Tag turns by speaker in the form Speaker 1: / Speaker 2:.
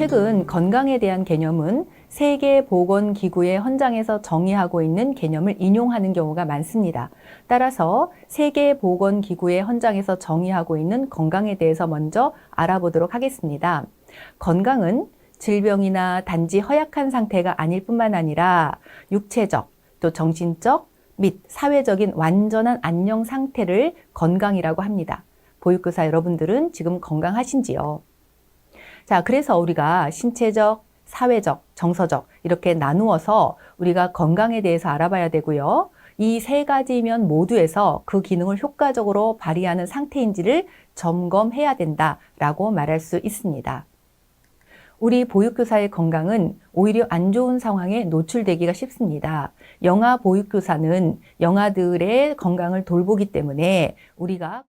Speaker 1: 최근 건강에 대한 개념은 세계보건기구의 헌장에서 정의하고 있는 개념을 인용하는 경우가 많습니다. 따라서 세계보건기구의 헌장에서 정의하고 있는 건강에 대해서 먼저 알아보도록 하겠습니다. 건강은 질병이나 단지 허약한 상태가 아닐 뿐만 아니라 육체적, 또 정신적 및 사회적인 완전한 안녕 상태를 건강이라고 합니다. 보육교사 여러분들은 지금 건강하신지요? 자, 그래서 우리가 신체적, 사회적, 정서적 이렇게 나누어서 우리가 건강에 대해서 알아봐야 되고요. 이 세 가지 면 모두에서 그 기능을 효과적으로 발휘하는 상태인지를 점검해야 된다라고 말할 수 있습니다. 우리 보육교사의 건강은 오히려 안 좋은 상황에 노출되기가 쉽습니다. 영아 보육교사는 영아들의 건강을 돌보기 때문에 우리가